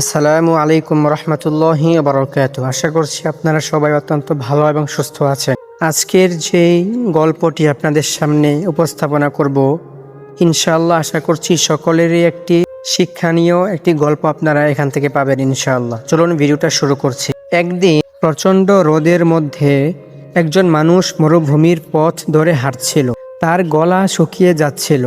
আসসালামু আলাইকুম রহমতুল্লাহি বারকাত। আশা করছি আপনারা সবাই অত্যন্ত ভালো এবং সুস্থ আছেন। আজকের যেই গল্পটি আপনাদের সামনে উপস্থাপনা করব, ইনশাআল্লাহ আশা করছি সকলেরই একটি শিক্ষণীয় একটি গল্প আপনারা এখান থেকে পাবেন ইনশাআল্লাহ। চলুন ভিডিওটা শুরু করছি। একদিন প্রচণ্ড রোদের মধ্যে একজন মানুষ মরুভূমির পথ ধরে হাঁটছিল। তার গলা শুকিয়ে যাচ্ছিল।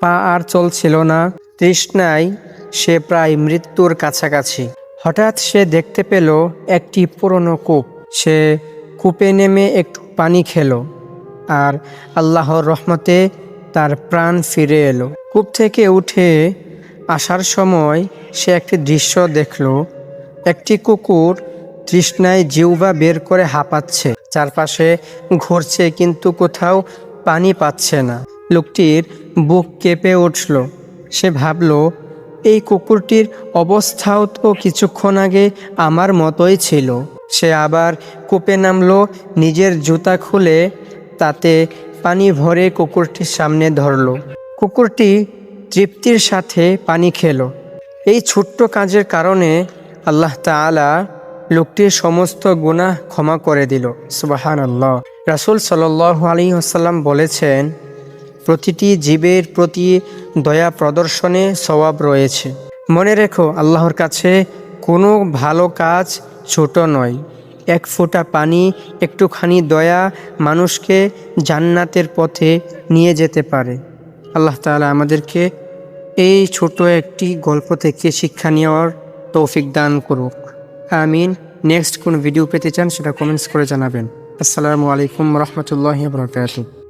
পা আর চলছিল না। তৃষ্ণায় সে প্রায় মৃত্যুর কাছাকাছি। হঠাৎ সে দেখতে পেল একটি পুরনো কূপ। সে কূপে নেমে একটু পানি খেলো আর আল্লাহর রহমতে তার প্রাণ ফিরে এলো। কূপ থেকে উঠে আসার সময় সে একটি দৃশ্য দেখল। একটি কুকুর তৃষ্ণায় জিউবা বের করে হাঁপাচ্ছে। চারপাশে ঘুরছে কিন্তু কোথাও পানি পাচ্ছে না। লোকটির বুক কেঁপে উঠল। সে ভাবল এই কুকুরটির অবস্থাও তো কিছুক্ষণ আগে আমার মতোই ছিল। সে আবার কূপে নামলো, নিজের জুতা খুলে তাতে পানি ভরে কুকুরটির সামনে ধরলো। কুকুরটি তৃপ্তির সাথে পানি খেলো। এই ছোট্ট কাজের কারণে আল্লাহ তাআলা লোকটির সমস্ত গুনাহ ক্ষমা করে দিল। সুবাহান আল্লাহ রাসুল সাল আলী আসাল্লাম বলেছেন, প্রতিটি জীবের প্রতি দয়া প্রদর্শনে স্বভাব রয়েছে। মনে রেখো, আল্লাহর কাছে কোনো ভালো কাজ ছোট নয়। এক ফোঁটা পানি, একটুখানি দয়া মানুষকে জান্নাতের পথে নিয়ে যেতে পারে। আল্লাহ তাআলা আমাদেরকে এই ছোট একটি গল্প থেকে শিক্ষা নেওয়ার তৌফিক দান করুক। আমিন। নেক্সট কোন ভিডিও পেতে চান, সেটা কমেন্টস করে জানাবেন। আসসালামু আলাইকুম রহমতুল্লাহ বরকাত